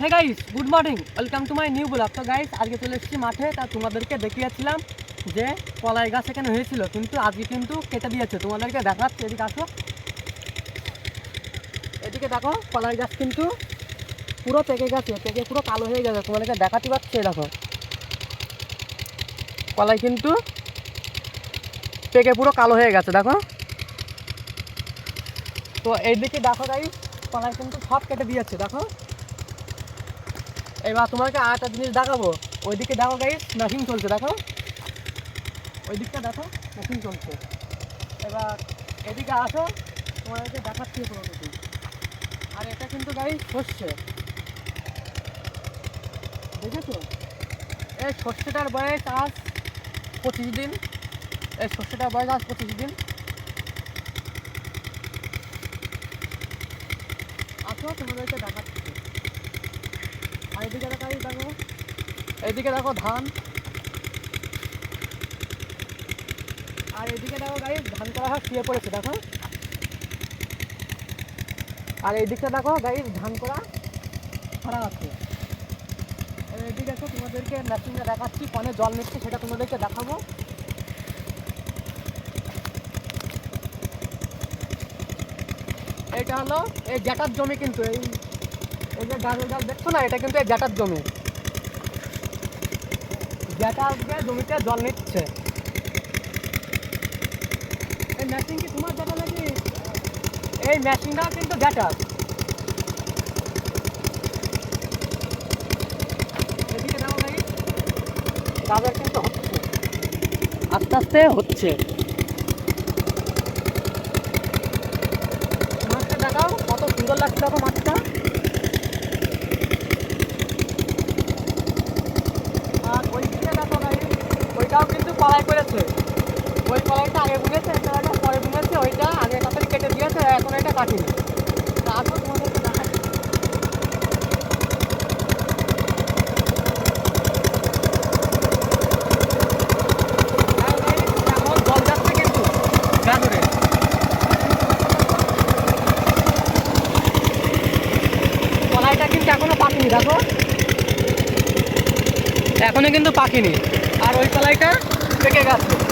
Hey guys good morning welcome to my new blog তো guys আজকে চলে এসেছি মাঠে। তা তোমাদেরকে দেখিয়েছিলাম যে কলাই গাছ এখানে হয়েছিল, কিন্তু আজকে কিন্তু কেটে দিয়েছে। তোমাদেরকে দেখাচ্ছি, এদিকে আসো। এদিকে দেখো, কলাই গাছ কিন্তু পুরো পেকে গেছে, পেকে পুরো কালো হয়ে গেছে। তোমাদেরকে দেখাতে পারছি এই দেখো। কলাই কিন্তু পেকে পুরো কালো হয়ে গেছে, দেখো। তো এইদিকে দেখো গাইস কলাই কিন্তু সব কেটে দিয়েছে, দেখো। এবার তোমাকে আর একটা জিনিস দেখাবো। ওইদিকে দেখো গাইস মেশিন চলছে, দেখো। ওই দিকটা দেখো মেশিন চলছে। এবার এদিকে আসো, তোমাদেরকে দেখাচ্ছি কোনো কিছু আর এটা কিন্তু গাইস সর্ষে। দেখেছ? এই সর্ষেটার বয়স আজ পঁচিশ দিন। এই সর্ষেটার বয়স আজ পঁচিশ দিন। আসো, তোমাদেরকে দেখাচ্ছি। আর এদিকে দেখো এদিকে দেখো ধান। আর এদিকে দেখো গাড়ি ধান করা হয় শুয়ে পড়েছে দেখো। আর এইদিকটা দেখো গাড়ি ধান করা করা আছে। এদিকে দেখো তোমাদেরকে মেশিনে দেখাচ্ছি কনে জল নিচ্ছে সেটা তোমাদেরকে দেখাবো। এটা হলো এই জ্যাটার জমি কিন্তু এই দেখছ না, এটা কিন্তু জ্যাটার জমি। জ্যাটা আসবে জমিতে জল নিচ্ছে। এই মেশিন কি তোমার জ্যাটা নাকি? এই মেশিনটা কিন্তু জ্যাটার দাও কিন্তু হচ্ছে। আস্তে আস্তে হচ্ছে। মাছটা দেখাও কত সুন্দর লাগছে দেখো মাছটা আর ওই দিকে দেখো ভাই ওইটাও কিন্তু কলাই করেছে। ওই কলাইটা আগে বুনেছে এটা পরে বুনেছে, ওইটা আগে তাড়াতাড়ি কেটে দিয়েছে, এখন এটা কাটিনি। তা আসো কিন্তু কলাইটা কিন্তু এখনও পাকেনি, দেখো। এখনও কিন্তু পাকেনি। আর ওই কলাইটা পেকে গেছে।